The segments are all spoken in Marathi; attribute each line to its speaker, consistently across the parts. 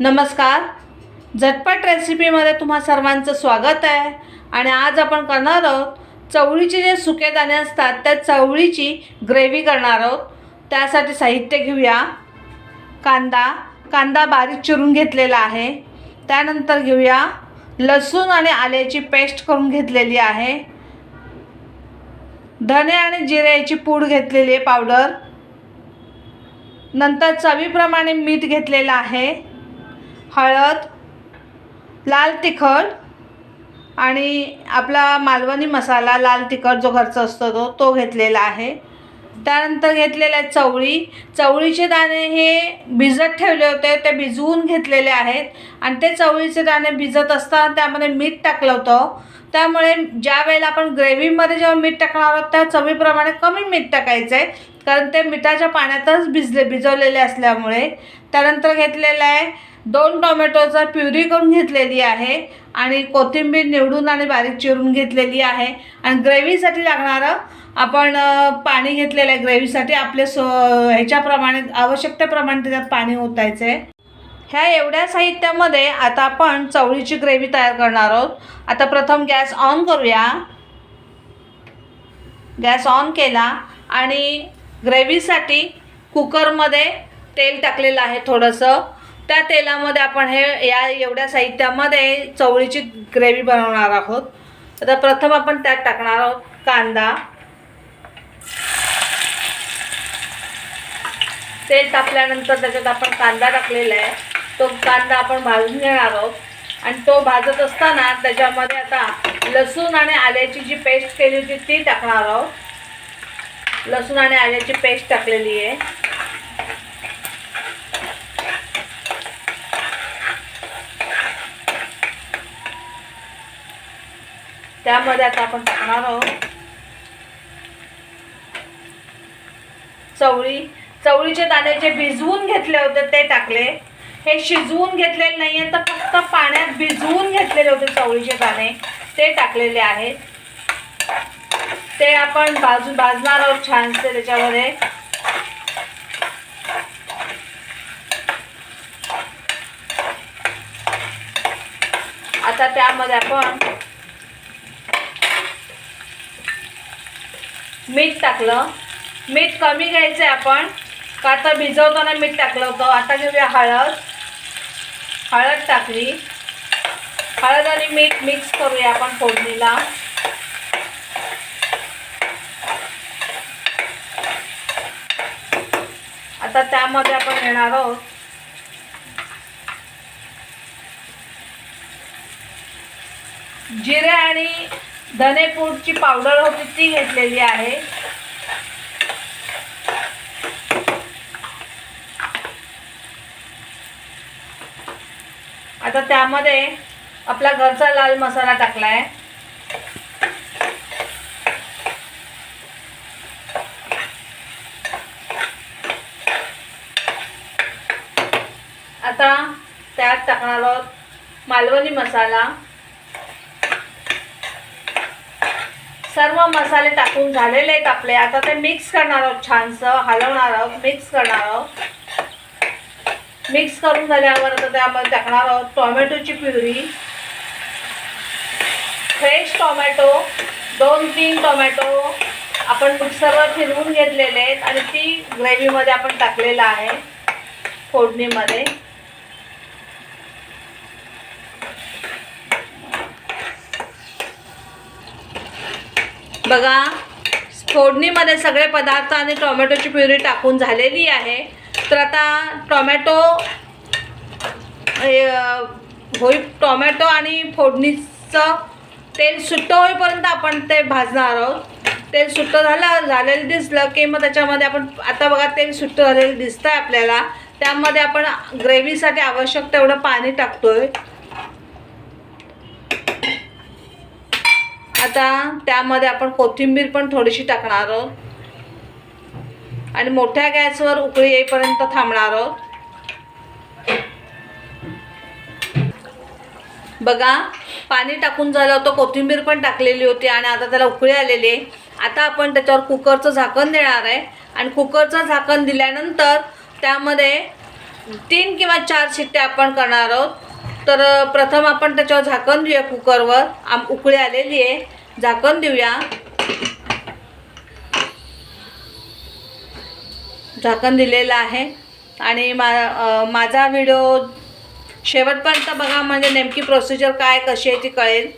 Speaker 1: नमस्कार. झटपट रेसिपीमध्ये तुम्हा सर्वांचं स्वागत आहे. आणि आज आपण करणार आहोत चवळीचे जे सुके दाणे असतात त्या चवळीची ग्रेव्ही करणार आहोत. त्यासाठी साहित्य घेऊया. कांदा कांदा बारीक चिरून घेतलेला आहे. त्यानंतर घेऊया लसूण आणि आल्याची पेस्ट करून घेतलेली आहे. धने आणि जिऱ्याची पूड घेतलेली आहे पावडर. नंतर चवीप्रमाणे मीठ घेतलेलं आहे. हळद लाल तिखट आणि आपला मालवणी मसाला लाल तिखट जो घरचा असतो तो तो घेतलेला आहे. त्यानंतर घेतलेला आहे चवळी. चवळीचे दाणे हे भिजत ठेवले होते ते भिजवून घेतलेले आहेत आणि ते चवळीचे दाणे भिजत असताना त्यामध्ये मीठ टाकलं होतं. त्यामुळे ज्या वेळेला आपण ग्रेव्हीमध्ये जेव्हा मीठ टाकणार आहोत त्या चवीप्रमाणे कमी मीठ टाकायचं आहे कारण ते मिठाच्या पाण्यातच भिजले भिजवलेले असल्यामुळे. त्यानंतर घेतलेलं आहे. दोन टोमॅटोचा प्युरी करून घेतलेली आहे आणि कोथिंबीर निवडून आणि बारीक चिरून घेतलेली आहे. आणि ग्रेव्हीसाठी लागणारं आपण पाणी घेतलेलं आहे ग्रेव्हीसाठी. आपल्या सो ह्याच्याप्रमाणे आवश्यकतेप्रमाणे त्याच्यात पाणी ओतायचं आहे ह्या एवढ्या साहित्यामध्ये आता आपण चवळीची ग्रेव्ही तयार करणार आहोत. आता प्रथम गॅस ऑन करूया. गॅस ऑन केला आणि ग्रेव्हीसाठी कुकरमध्ये तेल टाकलेलं आहे थोडंसं. त्या तेलामध्ये आपण हे या एवढ्या साहित्यामध्ये चवळीची ग्रेव्ही बनवणार आहोत. आता प्रथम आपण त्यात टाकणार आहोत कांदा. तेल टाकल्यानंतर त्याच्यात आपण कांदा टाकलेला आहे. तो कांदा आपण भाजून घेणार आहोत. आणि तो भाजत असताना त्याच्यामध्ये आता लसूण आणि आल्याची जी पेस्ट केली होती ती टाकणार आहोत. लसूण आणि आल्याची पेस्ट टाकलेली आहे. त्यामध्ये आता आपण टाकणार आहोत. चवळी. चवळीचे दाणे जे भिजवून घेतले होते ते टाकले. हे शिजवून घेतलेले नाही आहे तर फक्त पाण्यात भिजवून घेतलेले होते चवळीचे दाणे. ते टाकलेले आहेत. ते आपण भाजून भाजणार आहोत छानसे त्याच्यामध्ये. आता त्यामध्ये आपण मीठ टाकलं. मीठ कमी घ्यायचं आहे आपण. का तर भिजवताना मीठ टाकलं होतं. आता घेऊया हळद. हळद टाकली. हळद आणि मीठ मिक्स करूया आपण फोडणीला. आता त्यामध्ये आपण घेणार आहोत. जिरे आणि धनेपूडची पावडर होती ती घेतलेली आहे. आता त्यामध्ये आपला घरचा लाल मसाला टाकलाय. आता त्यात टाकणार आहोत मालवणी मसाला. सर्व मसाले टाकून झालेले आहेत आपले. आता ते मिक्स करणार आहोत छानसं हलवणार आहोत मिक्स करणार आहोत. मिक्स करून झाल्यावर आता त्यामध्ये टाकणार आहोत टोमॅटोची प्युरी. फ्रेश टोमॅटो दोन तीन टोमॅटो आपण मिक्सरवर फिरवून घेतलेले आहेत आणि ती ग्रेव्हीमध्ये आपण टाकलेलं आहे फोडणीमध्ये. बघा फोडणीमध्ये सगळे पदार्थ आणि टोमॅटोची प्युरी टाकून झालेली आहे. तर आता टोमॅटो होई टोमॅटो आणि फोडणीचं तेल सुट्टं होईपर्यंत आपण ते भाजणार आहोत. तेल सुट्ट झालं झालेलं दिसलं की मग त्याच्यामध्ये आपण आता बघा तेल सुट्टं झालेलं दिसतं आहे आपल्याला. त्यामध्ये आपण ग्रेव्हीसाठी आवश्यक तेवढं पाणी टाकतो आहे आता त्यामध्ये आपण कोथिंबीर पण थोडीशी टाकणार आहोत. आणि मोठ्या गॅसवर उकळी येईपर्यंत थांबणार आहोत. बघा पाणी टाकून झालं होतं कोथिंबीर पण टाकलेली होती आणि आता त्याला उकळी आलेली आहे. आता आपण त्याच्यावर कुकरचं झाकण देणार आहे. आणि कुकरचं झाकण दिल्यानंतर त्यामध्ये तीन किंवा चार शिट्ट्या आपण करणार आहोत. तर प्रथम आपण त्याच्यावर झाकण देऊया कुकरवर. आम उकळी आलेली आहे. झाकण देऊया. झाकण दिलेलं आहे. आणि मा माझा व्हिडिओ शेवटपर्यंत बघा म्हणजे नेमकी प्रोसिजर काय कशी आहे ती कळेल.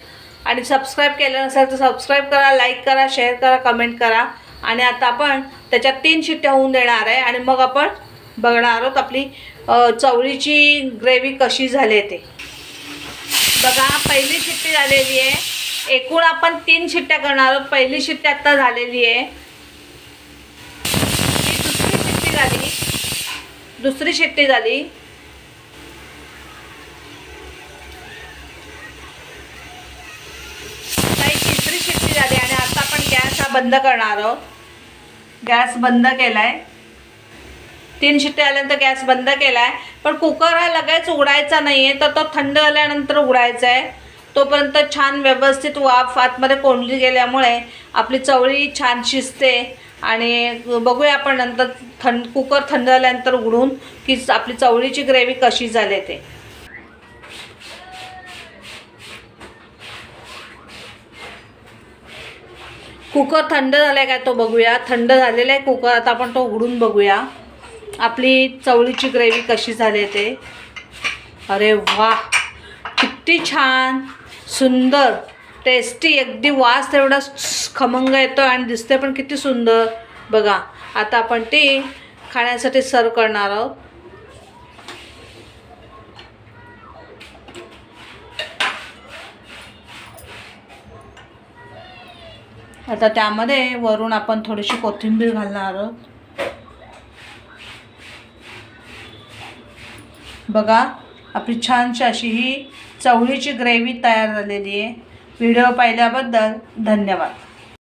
Speaker 1: आणि सबस्क्राईब केलं नसेल तर सबस्क्राईब करा लाईक करा शेअर करा कमेंट करा. आणि आता आपण त्याच्यात तीन शिट्ट्या होऊन देणार आहे. आणि मग आपण बघणार आहोत आपली चवळीची ग्रेव्ही कशी झाली ते. बघा पहिली शिट्टी झालेली आहे. एकूण आपण तीन शिट्ट्या करणार आहोत. पहिली शिट्टी आत्ता झालेली आहे. ही दुसरी शिट्टी झाली. दुसरी शिट्टी झाली. आता तिसरी शिट्टी झाली आणि आता आपण गॅस हा बंद करणार आहोत. गॅस बंद केला आहे तीन शिट्टे आल्यानंतर गॅस बंद केला आहे पण कुकर हा लगेच उघडायचा नाही आहे तर तो थंड झाल्यानंतर उघडायचा आहे तोपर्यंत छान व्यवस्थित वाफ आतमध्ये कोंडली गेल्यामुळे आपली चवळी छान शिजते. आणि बघूया आपण नंतर थंड कुकर थंड झाल्यानंतर उघडून की आपली चवळीची ग्रेव्ही कशी झाली ते. कुकर थंड झालाय काय तो बघूया. थंड झालेला आहे कुकर आता आपण तो उघडून बघूया. आपली चवळीची ग्रेव्ही कशी झाली ते? अरे वा किती छान सुंदर टेस्टी अगदी वास तेवढा खमंग येतो आणि दिसते पण किती सुंदर. बघा आता आपण ती खाण्यासाठी सर्व करणार आहोत. आता त्यामध्ये वरून आपण थोडीशी कोथिंबीर घालणार आहोत. बघा आपली छानशी अशी ही चवळीची ग्रेव्ही तयार झालेली आहे. व्हिडिओ पाहिल्याबद्दल धन्यवाद.